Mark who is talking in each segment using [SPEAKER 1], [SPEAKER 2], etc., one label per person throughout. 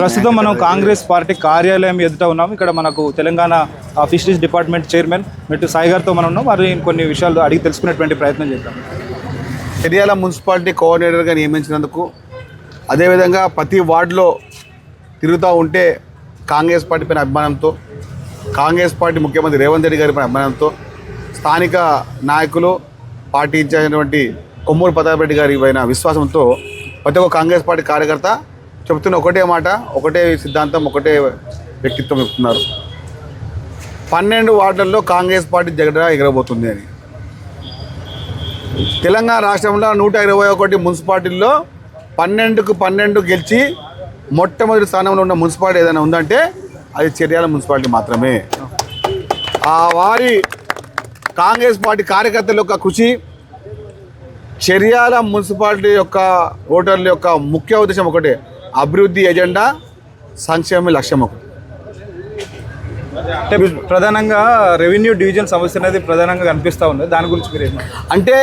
[SPEAKER 1] ప్రస్తుతం మనం కాంగ్రెస్ పార్టీ కార్యాలయం ఎదుట ఉన్నాం. ఇక్కడ మనకు తెలంగాణ ఫిషరీస్ డిపార్ట్మెంట్ చైర్మన్ మెట్టు సాయి గారితో మనం ఉన్నాం. మరి కొన్ని విషయాలు అడిగి తెలుసుకునేటువంటి ప్రయత్నం చేద్దాం.
[SPEAKER 2] చర్యాల మున్సిపాలిటీ కోఆర్డినేటర్గా నియమించినందుకు అదేవిధంగా ప్రతి వార్డులో తిరుగుతూ ఉంటే కాంగ్రెస్ పార్టీ పైన అభిమానంతో కాంగ్రెస్ పార్టీ ముఖ్యమంత్రి రేవంత్ రెడ్డి గారి పైన అభిమానంతో స్థానిక నాయకులు పార్టీ ఇచ్చేటువంటి కొమ్మూరు ప్రతాప్ రెడ్డి గారి పైన విశ్వాసంతో ప్రతి ఒక్క కాంగ్రెస్ పార్టీ కార్యకర్త చెబుతున్న ఒకటే మాట ఒకటే సిద్ధాంతం ఒకటే వ్యక్తిత్వం చెప్తున్నారు. పన్నెండు వార్డుల్లో కాంగ్రెస్ పార్టీ జగడ ఎగరబోతుంది అని. తెలంగాణ రాష్ట్రంలో నూట ఇరవై ఒకటి మున్సిపాలిటీల్లో పన్నెండుకు పన్నెండు గెలిచి మొట్టమొదటి స్థానంలో ఉన్న మున్సిపాలిటీ ఏదైనా ఉందంటే అది చర్యాల మున్సిపాలిటీ మాత్రమే. ఆ వారి కాంగ్రెస్ పార్టీ కార్యకర్తల యొక్క కృషి చర్యాల మున్సిపాలిటీ యొక్క ఓటర్ల యొక్క ముఖ్య ఉద్దేశం ఒకటే. అభివృద్ధి ఎజెండా సంక్షేమ లక్ష్యం ఒకటి.
[SPEAKER 1] అంటే ప్రధానంగా రెవెన్యూ డివిజన్ సమస్య అనేది ప్రధానంగా కనిపిస్తూ ఉంది. దాని గురించి మీరు?
[SPEAKER 2] అంటే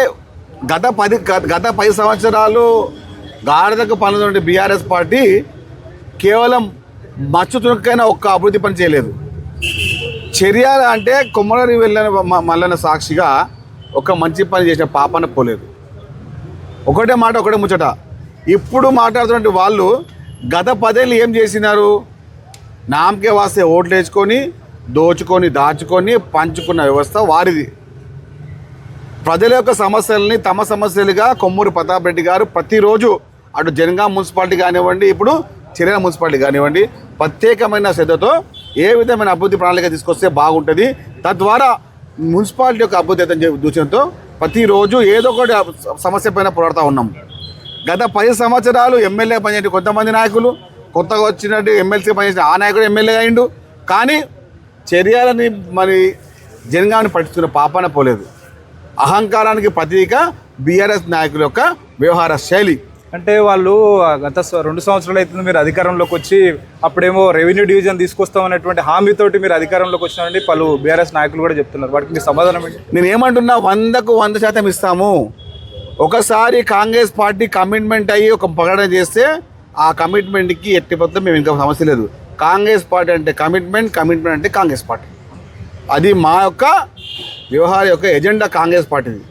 [SPEAKER 2] గత పది గత పది సంవత్సరాలు గాడిదకు పనున్నటువంటి బీఆర్ఎస్ పార్టీ కేవలం మచ్చు తునకైన ఒక్క అభివృద్ధి పని చేయలేదు. చర్యాల అంటే కొమ్మలరి వెళ్ళిన మల్లన సాక్షిగా ఒక మంచి పని చేసిన పాపన పోలేదు. ఒకటే మాట ఒకటే ముచ్చట. ఇప్పుడు మాట్లాడుతున్నటువంటి వాళ్ళు గత పదేళ్ళు ఏం చేసినారు? నామకే వాస్తే ఓట్లు వేసుకొని దోచుకొని దాచుకొని పంచుకున్న వ్యవస్థ వారిది. ప్రజల యొక్క సమస్యల్ని తమ సమస్యలుగా కొమ్మూరి ప్రతాప్ రెడ్డి గారు ప్రతిరోజు అటు జనగాం మున్సిపాలిటీ కానివ్వండి ఇప్పుడు చిరణ మున్సిపాలిటీ కానివ్వండి ప్రత్యేకమైన శ్రద్ధతో ఏ విధమైన అభివృద్ధి ప్రణాళిక తీసుకొస్తే బాగుంటుంది? తద్వారా మున్సిపాలిటీ యొక్క అభివృద్ధి అయితే దూచనతో ప్రతిరోజు ఏదో ఒకటి సమస్య పైన పోరాడుతూ ఉన్నాం. గత పది సంవత్సరాలు ఎమ్మెల్యే పనిచేసిన కొంతమంది నాయకులు కొత్తగా వచ్చినట్టు ఎమ్మెల్సీ పనిచేసిన ఆ నాయకుడు ఎమ్మెల్యే అయిండు. కానీ చర్యలని మరి జనగాన్ని పట్టించుకున్న పాపాన పోలేదు. అహంకారానికి ప్రతీక బీఆర్ఎస్ నాయకుల యొక్క వ్యవహార శైలి.
[SPEAKER 1] అంటే వాళ్ళు గత రెండు సంవత్సరాలు అవుతుంది మీరు అధికారంలోకి వచ్చి అప్పుడేమో రెవెన్యూ డివిజన్ తీసుకొస్తాం అనేటువంటి హామీతోటి మీరు అధికారంలోకి వచ్చినారని పలు బీఆర్ఎస్ నాయకులు కూడా చెప్తున్నారు. వాటికి మీ సమాధానం ఏంటి?
[SPEAKER 2] నేను ఏమంటున్నా వందకు వంద శాతం ఇస్తాము. ఒకసారి కాంగ్రెస్ పార్టీ కమిట్మెంట్ అయ్యి ఒక ప్రకటన చేస్తే ఆ కమిట్మెంట్కి ఎట్టి పొద్దు మేము ఇంకా సమస్య లేదు. కాంగ్రెస్ పార్టీ అంటే కమిట్మెంట్ కమిట్మెంట్ అంటే కాంగ్రెస్ పార్టీ. అది మా యొక్క వ్యవహార యొక్క ఎజెండా కాంగ్రెస్ పార్టీది.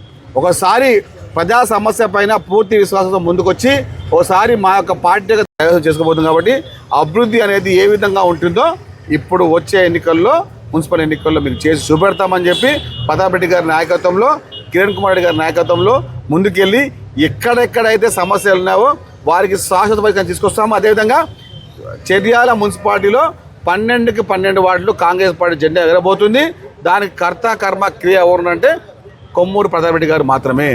[SPEAKER 2] ఒకసారి ప్రజా సమస్య పైన పూర్తి విశ్వాసంతో ముందుకొచ్చి ఒకసారి మా యొక్క పార్టీ యొక్క చేసుకోబోతుంది కాబట్టి అభివృద్ధి అనేది ఏ విధంగా ఉంటుందో ఇప్పుడు వచ్చే ఎన్నికల్లో మున్సిపల్ ఎన్నికల్లో మీరు చేసి చూపెడతామని చెప్పి ప్రతాప్ గారి నాయకత్వంలో కిరణ్ కుమార్ రెడ్డి గారి నాయకత్వంలో ముందుకెళ్ళి ఎక్కడెక్కడైతే సమస్యలు ఉన్నాయో వారికి శాశ్వత పరిష్కారం తీసుకొస్తాము అదేవిధంగా చర్యాల మున్సిపాలిటీలో పన్నెండుకి పన్నెండు వార్డులు కాంగ్రెస్ పార్టీ జెండా ఎగరబోతుంది. దానికి కర్త కర్మ క్రియ ఎవరునంటే కొమ్మూరు ప్రతాప్ రెడ్డి గారు మాత్రమే.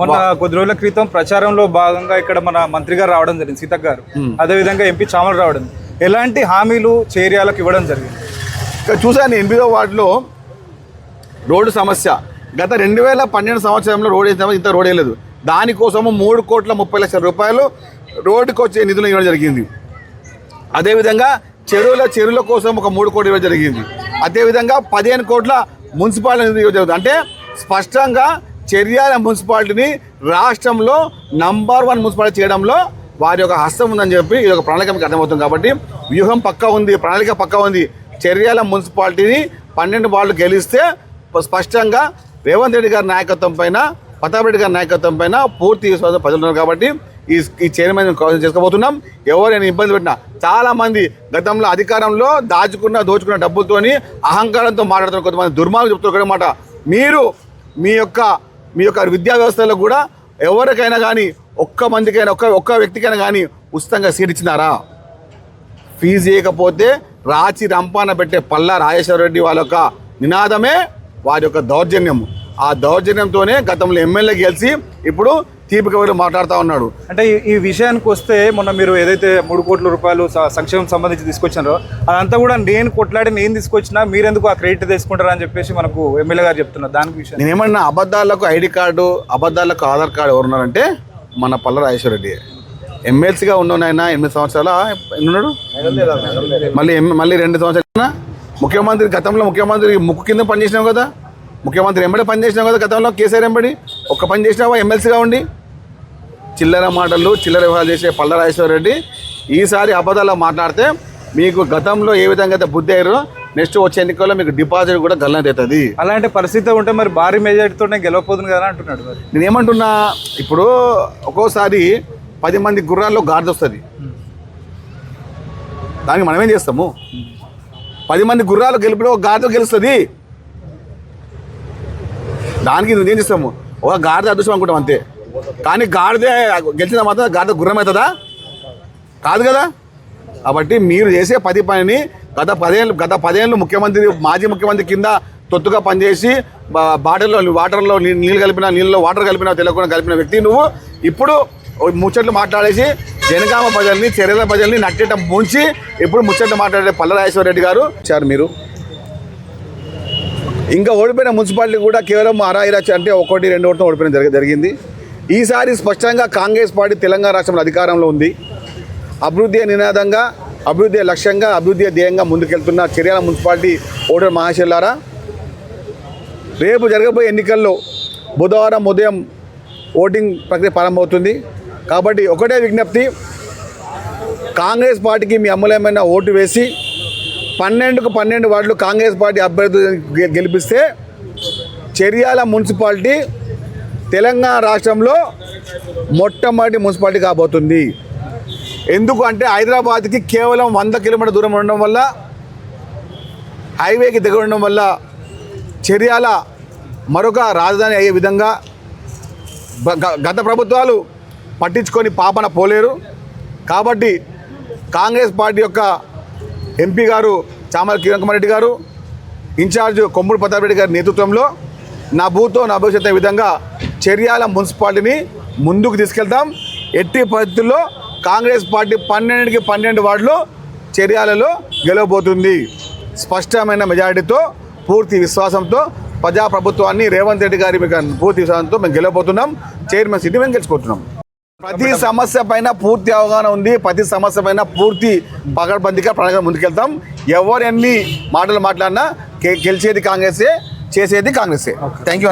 [SPEAKER 1] మొన్న కొద్ది రోజుల క్రితం ప్రచారంలో భాగంగా ఇక్కడ మన మంత్రి గారు రావడం జరిగింది సీతక్ గారు. అదే విధంగా ఎంపీ చామల రావడం. ఎలాంటి హామీలు చేరియాలకు ఇవ్వడం జరిగింది?
[SPEAKER 2] ఇక్కడ చూశాను ఎనిమిదో వార్డులో రోడ్డు సమస్య. గత రెండు వేల పన్నెండు సంవత్సరంలో రోడ్ వేసిన ఇంత రోడ్ వేయలేదు దానికోసము మూడు కోట్ల ముప్పై లక్షల రూపాయలు రోడ్డుకు వచ్చే నిధులు ఇవ్వడం జరిగింది. అదేవిధంగా చెరువుల చెరువుల కోసం ఒక మూడు కోట్లు ఇవ్వడం జరిగింది. అదేవిధంగా పదిహేను కోట్ల మున్సిపాలిటీ నిధులు ఇవ్వడం జరుగుతుంది అంటే స్పష్టంగా చెర్యాల మున్సిపాలిటీని రాష్ట్రంలో నంబర్ వన్ మున్సిపాలిటీ చేయడంలో వారి యొక్క హస్తం ఉందని చెప్పి ఇది ఒక ప్రణాళిక మీకు అర్థమవుతుంది కాబట్టి వ్యూహం పక్కా ఉంది ప్రణాళిక పక్కా ఉంది. చర్యల మున్సిపాలిటీని పన్నెండు వాళ్ళు గెలిస్తే స్పష్టంగా రేవంత్ రెడ్డి గారి నాయకత్వం పైన ప్రతాప్ రెడ్డి గారి నాయకత్వం పైన పూర్తి విశ్వాసం ప్రజలు ఉన్నారు కాబట్టి ఈ ఈ చైర్మన్ కౌన్సిల్ చేసుకోబోతున్నాం. ఎవరైనా ఇబ్బంది పెట్టినా చాలా మంది గతంలో అధికారంలో దాచుకున్న దోచుకున్న డబ్బులతోని అహంకారంతో మాట్లాడుతున్న కొంతమంది దుర్మార్గం చెప్తున్న మాట. మీరు మీ యొక్క మీ యొక్క విద్యా వ్యవస్థలో కూడా ఎవరికైనా కానీ ఒక్క మందికైనా ఒక్క ఒక్క వ్యక్తికైనా కానీ ఉచితంగా సీట్ ఇచ్చినారా? ఫీజు ఇవ్వకపోతే రాచి రంపాన పెట్టే పల్లా రాజేశ్వర రెడ్డి వాళ్ళ యొక్క నినాదమే వారి యొక్క దౌర్జన్యం. ఆ దౌర్జన్యంతోనే గతంలో ఎమ్మెల్యే గెలిచి ఇప్పుడు తీపి కబుర్లు మాట్లాడుతూ ఉన్నాడు.
[SPEAKER 1] అంటే ఈ- విషయానికి వస్తే మొన్న మీరు ఏదైతే మూడు కోట్ల రూపాయలు సంక్షేమం సంబంధించి తీసుకొచ్చారో అదంతా కూడా నేను కొట్లాడి నేను తీసుకొచ్చినా మీరెందుకు ఆ క్రెడిట్ తీసుకుంటారా అని చెప్పేసి మనకు ఎమ్మెల్యే గారు చెప్తున్నారు. దానికి విషయం
[SPEAKER 2] నేను ఏమన్నా అబద్ధాలకు ఐడి కార్డు అబద్ధాలకు ఆధార్ కార్డు ఎవరున్నారంటే మన పల్ల రాజేశ్వర రెడ్డి ఎమ్మెల్సీగా ఉన్నాయన ఎనిమిది సంవత్సరాల ఉన్నాడు? మళ్ళీ మళ్ళీ రెండు సంవత్సరాలు ముఖ్యమంత్రి గతంలో ముఖ్యమంత్రి ముక్కు కింద పనిచేసినావు కదా? ముఖ్యమంత్రి ఎంబడి పనిచేసినావు కదా గతంలో? కేసీఆర్ ఎంబడి? ఒక్క పని చేసినావా? ఎమ్మెల్సీగా ఉండి? చిల్లర మాటలు చిల్లర వ్యవహారాలు చేసే పల్లరాజేశ్వర రెడ్డి ఈసారి అబద్ధాలు మాట్లాడితే మీకు గతంలో ఏ విధంగా అయితే బుద్ధి అయ్యారో నెక్స్ట్ వచ్చే ఎన్నికల్లో మీకు డిపాజిట్ కూడా గల్లంత అవుతుంది.
[SPEAKER 1] అలాంటి పరిస్థితి ఉంటే మరి భారీ మెజారిటీతోనే గెలవపోతుంది కదా అంటున్నాడు మరి.
[SPEAKER 2] నేను ఏమంటున్నా ఇప్పుడు ఒక్కోసారి పది మంది గుర్రాల్లో గాడిద వస్తుంది. దానికి మనం ఏం చేస్తాము? పది మంది గుర్రాలు గెలిపిన ఒక గాడిద గెలుస్తుంది. దానికి నువ్వు ఏం చేస్తాము ఒక గాడిద అదృష్టం అనుకుంటాం అంతే. కానీ గాడిదే గెలిచిన మాత్రం గాడిద గుర్రం అవుతుందా? కాదు కదా? కాబట్టి మీరు చేసే పది పనిని గత పదేళ్ళు గత పదేళ్ళు ముఖ్యమంత్రి మాజీ ముఖ్యమంత్రి కింద తొత్తుగా పనిచేసి బాటిల్లో వాటర్లో నీళ్ళు కలిపిన నీళ్ళలో వాటర్ కలిపిన తెలియకుండా కలిపిన వ్యక్తి నువ్వు. ఇప్పుడు ముచ్చట్లు మాట్లాడేసి జనగామ ప్రజల్ని చర్యల ప్రజల్ని నట్టేట ముంచి ఇప్పుడు ముచ్చట మాట్లాడే పల్లరాజేశ్వర రెడ్డి గారు చారు మీరు. ఇంకా ఓడిపోయిన మున్సిపాలిటీ కూడా కేవలం అరాయిరా అంటే ఒకటి రెండు ఓట్లతో ఓడిపోయిన జరిగి జరిగింది. ఈసారి స్పష్టంగా కాంగ్రెస్ పార్టీ తెలంగాణ రాష్ట్రంలో అధికారంలో ఉంది. అభివృద్ధి నినాదంగా అభివృద్ధి లక్ష్యంగా అభివృద్ధి ధ్యేయంగా ముందుకెళ్తున్న చర్యాల మున్సిపాలిటీ ఓటర్ మహాశిల్లారా రేపు జరగబోయే ఎన్నికల్లో బుధవారం ఉదయం ఓటింగ్ ప్రక్రియ ప్రారంభమవుతుంది. కాబట్టి ఒకటే విజ్ఞప్తి కాంగ్రెస్ పార్టీకి మీ అమూల్యమైన ఓటు వేసి పన్నెండుకు పన్నెండు వార్డులు కాంగ్రెస్ పార్టీ అభ్యర్థులు గెలిపిస్తే చర్యాల మున్సిపాలిటీ తెలంగాణ రాష్ట్రంలో మొట్టమొదటి మున్సిపాలిటీ కాబోతుంది. ఎందుకు అంటే హైదరాబాద్కి కేవలం వంద కిలోమీటర్ దూరం ఉండడం వల్ల హైవేకి దగ్గర ఉండడం వల్ల చర్యాల మరొక రాజధాని అయ్యే విధంగా గత ప్రభుత్వాలు పట్టించుకొని పాపన పోలేరు. కాబట్టి కాంగ్రెస్ పార్టీ యొక్క ఎంపీ గారు చామల కిరణ్ కుమార్ రెడ్డి గారు ఇన్ఛార్జ్ కొమ్ముడు ప్రతాప్ రెడ్డి గారి నేతృత్వంలో నా భూతో నా భవిష్యత్ విధంగా చర్యాల మున్సిపాలిటీని ముందుకు తీసుకెళ్తాం. ఎట్టి పరిస్థితుల్లో కాంగ్రెస్ పార్టీ పన్నెండుకి పన్నెండు వార్డులు చర్యాలలో గెలవబోతుంది. స్పష్టమైన మెజారిటీతో పూర్తి విశ్వాసంతో ప్రజాప్రభుత్వాన్ని రేవంత్ రెడ్డి గారి పూర్తి విశ్వాసంతో మేము గెలవబోతున్నాం. చైర్మన్ సీట్ మేము గెలుచుకుంటున్నాం ప్రతి సమస్య పైన పూర్తి అవగాహన ఉంది ప్రతి సమస్య పైన పూర్తి పగడ్బందీగా ప్రణాళిక ముందుకెళ్తాం. ఎవరు ఎన్ని మాటలు మాట్లాడినా గెలిచేది కాంగ్రెసే చేసేది కాంగ్రెసే. Thank you